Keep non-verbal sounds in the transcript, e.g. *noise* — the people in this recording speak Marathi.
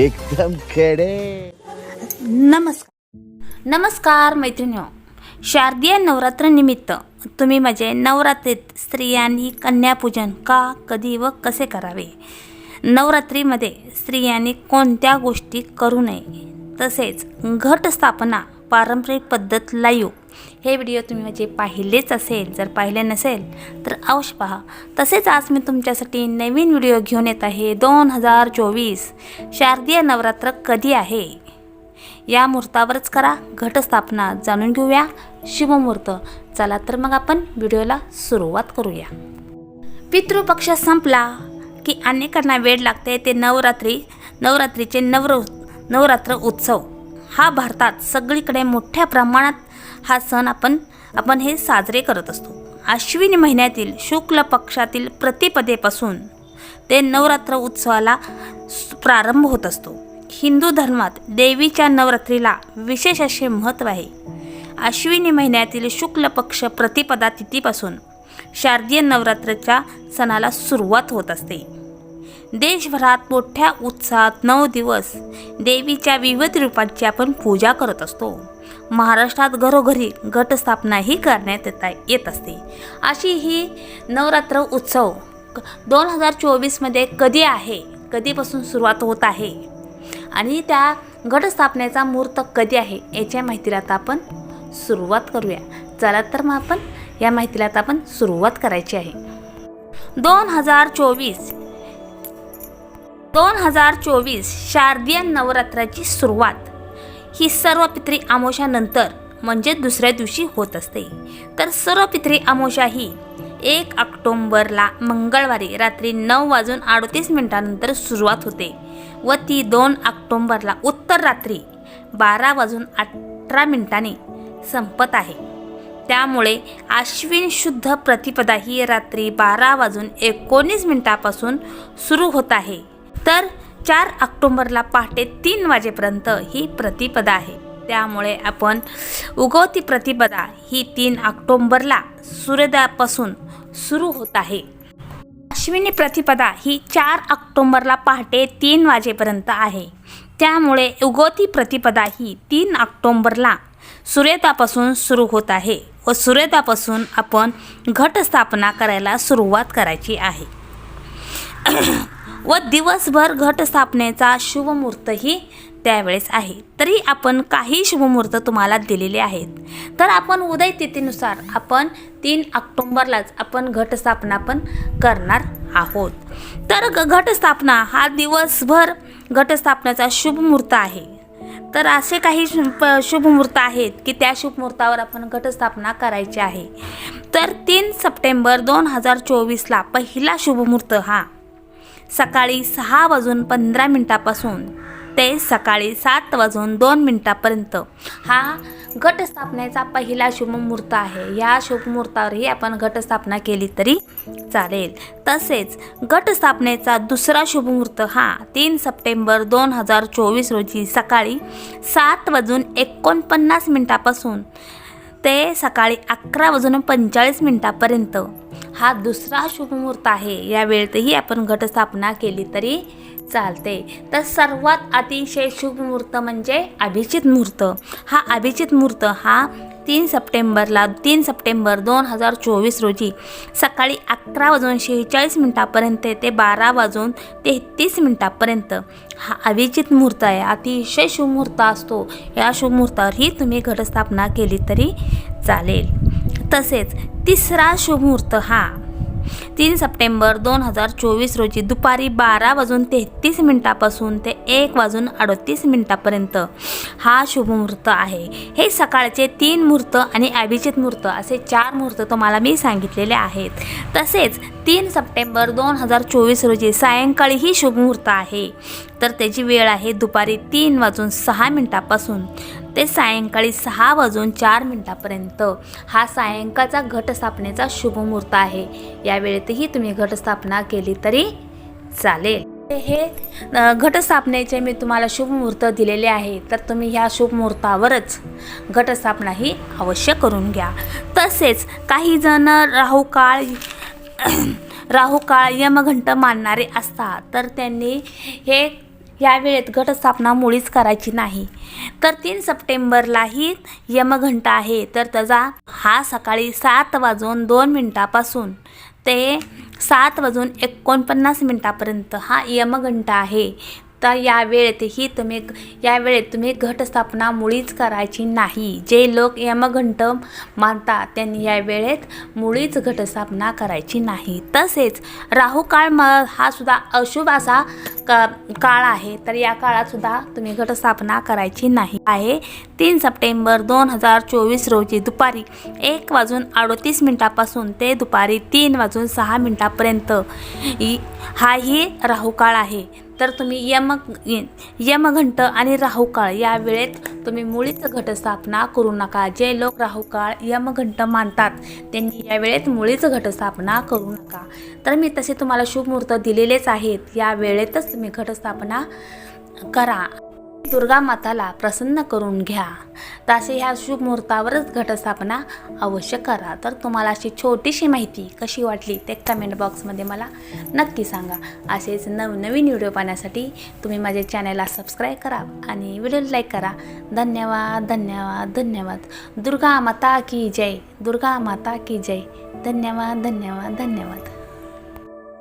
एकदम खेडे. नमस्कार. नमस्कार मैत्रिणी शारदीय नवरात्र निमित्त तुम्ही म्हणजे नवरात्रीत स्त्रियांनी कन्यापूजन का कधी व कसे करावे? नवरात्रीमध्ये स्त्रियांनी कोणत्या गोष्टी करू नये? तसेच घटस्थापना पारंपरिक पद्धत लाईव्ह हे व्हिडिओ तुम्ही माझे पाहिलेच असेल जर पाहिले नसेल तर अवश्य पहा. तसेच आज मी तुमच्यासाठी नवीन व्हिडिओ घेऊन येत आहे. दोन हजार चोवीस शारदीय नवरात्र कधी आहे? या मुहूर्तावरच करा. घटस्थापना जाणून घेऊया. शुभमुहूर्त. चला तर मग आपण व्हिडिओला सुरुवात करूया. पितृपक्ष संपला. की अनेकांना वेळ लागते ते नवरात्री नवरात्रीचे नवर नवरात्र उत्सव. हा भारतात सगळीकडे मोठ्या प्रमाणात हा सण आपण आपण हे साजरे करत असतो. अश्विनी महिन्यातील शुक्ल पक्षातील प्रतिपदेपासून ते नवरात्र उत्सवाला प्रारंभ होत असतो. हिंदू धर्मात देवीच्या नवरात्रीला विशेष असे महत्त्व आहे. अश्विनी महिन्यातील शुक्ल पक्ष प्रतिपदा तिथीपासून शारदीय नवरात्रीच्या सणाला सुरुवात होत असते. देशभरात मोठ्या उत्साहात नऊ दिवस देवीच्या विविध रूपांची आपण पूजा करत असतो. महाराष्ट्रात घरोघरी घटस्थापनाही करण्यात येता येत असते. अशी ही नवरात्र उत्सव दोन हजार चोवीसमध्ये कधी आहे कधीपासून सुरुवात होत आहे आणि त्या घटस्थापनेचा मुहूर्त कधी आहे याच्या माहितीला आता आपण सुरुवात करूया. चला तर मग आपण या माहितीला आता आपण सुरुवात करायची आहे. दोन हजार चोवीस दोन हजार चोवीस शारदीय नवरात्राची सुरुवात. ही सर्व पित्री आमोशानंतर म्हणजे दुसऱ्या दिवशी होत असते. तर सर्व पित्री आमोशा ही एक ऑक्टोंबरला मंगळवारी रात्री नऊ वाजून अडतीस मिनिटानंतर सुरुवात होते व ती दोन ऑक्टोंबरला उत्तर रात्री बारा वाजून अठरा मिनिटांनी संपत आहे. त्यामुळे आश्विन शुद्ध प्रतिपदा ही रात्री बारा वाजून एकोणीस मिनिटापासून सुरू होत आहे. तर चार ऑक्टोंबरला पहाटे तीन वाजेपर्यंत ही प्रतिपदा आहे. त्यामुळे आपण उगवती प्रतिपदा ही तीन ऑक्टोंबरला सूर्योदयापासून सुरू होत आहे. अश्विनी प्रतिपदा ही चार ऑक्टोंबरला पहाटे तीन वाजेपर्यंत आहे. त्यामुळे उगवती प्रतिपदा ही तीन ऑक्टोंबरला सूर्योदयापासून सुरू होत आहे व सूर्योदयापासून आपण घटस्थापना करायला सुरुवात करायची आहे. व दिवसभर घटस्थापनेचा शुभमुहूर्तही त्यावेळेस आहे. तरी आपण काही शुभमुहूर्त तुम्हाला दिलेले आहेत. तर आपण उदय तिथीनुसार आपण तीन ऑक्टोंबरलाच आपण घटस्थापना पण करणार आहोत. तर ग- घटस्थापना हा दिवसभर घटस्थापनेचा शुभमुहूर्त आहे. तर असे काही शु- प- शुभमुहूर्त आहेत की त्या शुभमुहूर्तावर आपण घटस्थापना करायची आहे. तर तीन सप्टेंबर दोन हजार चोवीसला पहिला शुभमुहूर्त हा सकाळी सहा वाजून पंधरा मिनटापासून ते सकाळी सात वाजून दोन मिनटापर्यंत. हा घटस्थापनेचा पहिला शुभमुहूर्त आहे. या शुभमुहूर्तावरही आपण घटस्थापना केली तरी चालेल. तसेच घटस्थापनेचा दुसरा शुभमुहूर्त हा तीन सप्टेंबर दोन हजार चोवीस रोजी सकाळी सात वाजून एकोणपन्नास मिनटापासून ते सकाळी अकरा वाजून पंचेचाळीस मिनटापर्यंत. हा दुसरा शुभमुहूर्त आहे. या वेळेतही आपण घटस्थापना केली तरी चालते. तर सर्वात अतिशय शुभ मुहूर्त म्हणजे अभिजित मुहूर्त. हा अभिजित मुहूर्त हा तीन सप्टेंबरला तीन सप्टेंबर दोन हजार चोवीस रोजी सकाळी अकरा वाजून शेहेचाळीस मिनटापर्यंत ते बारा वाजून तेहतीस मिनटापर्यंत. हा अभिजित मुहूर्त आहे. अतिशय शुभ मुहूर्त असतो. या शुभ मुहूर्तावरही तुम्ही घटस्थापना केली तरी चालेल. तसेच तिसरा शुभमुहूर्त हा. तीन सप्टेंबर दोन हजार चोवीस रोजी दुपारी बारा वाजून तेहतीस मिनटापासून ते एक वाजून अडतीस मिनटापर्यंत हा शुभमुहूर्त आहे. हे सकाळचे तीन मुहूर्त आणि अभिजित मुहूर्त असे चार मुहूर्त तुम्हाला मी सांगितलेले आहेत. तसेच तीन सप्टेंबर दोन हजार चोवीस रोजी सायंकाळीही शुभमुहूर्त आहे. तर त्याची वेळ आहे दुपारी तीन वाजून सहा मिनटापासून ते सायंकाळी सहा वाजून चार मिनटापर्यंत. हा सायंकाळचा घट घटस्थापनेचा शुभमुहूर्त आहे. या वेळेतही तुम्ही घटस्थापना केली तरी चालेल. हे घटस्थापनेचे मी तुम्हाला शुभमुहूर्त दिलेले आहे. तर तुम्ही ह्या शुभमुहूर्तावरच घटस्थापना ही अवश्य करून घ्या. तसेच काही जण राहू काळ *clears throat* राहू काळ यमघंट मानणारे असतात. तर त्यांनी हे या वेळेत घटस्थापना मुळीच करायची नाही. तर तीन सप्टेंबरलाही यमघंटा आहे. तर त्याचा हा सकाळी सात वाजून दोन मिनटापासून ते सात वाजून एकोणपन्नास मिनटापर्यंत हा यमघंटा आहे. तर या वेळेतही तुम्ही या वेळेत तुम्ही घटस्थापना मुळीच करायची नाही. जे लोक यमघंट मानतात त्यांनी या वेळेत मुळीच घटस्थापना करायची नाही. तसेच राहुकाळ म हा सुद्धा अशुभ असा का काळ आहे तर या काळात सुद्धा तुम्ही घटस्थापना करायची नाही. आहे तीन सप्टेंबर दोन हजार चोवीस रोजी दुपारी एक वाजून अडोतीस मिनटापासून ते दुपारी तीन वाजून सहा मिनटापर्यंत हाही राहुकाळ आहे. तर तुम्ही यम यमघंट आणि राहुकाळ या वेळेत तुम्ही मुळीच घटस्थापना करू नका. जे लोक राहुकाळ यमघंट मानतात त्यांनी या वेळेत मुळीच घटस्थापना करू नका. तर मी तसे तुम्हाला शुभ मुहूर्त दिलेलेच आहेत. या वेळेतच तुम्ही घटस्थापना करा. दुर्गा माताला प्रसन्न करून घ्या. तसे ह्या शुभ मुहूर्तावरच घटस्थापना अवश्य करा. तर तुम्हाला अशी छोटीशी माहिती कशी वाटली ते कमेंट बॉक्समध्ये मला नक्की सांगा. असेच नवनवीन व्हिडिओ पाहण्यासाठी तुम्ही माझ्या चॅनलला सबस्क्राईब करा आणि व्हिडिओ लाईक करा. धन्यवाद धन्यवाद धन्यवाद. दुर्गा माता की जय. दुर्गा माता की जय. धन्यवाद धन्यवाद धन्यवाद.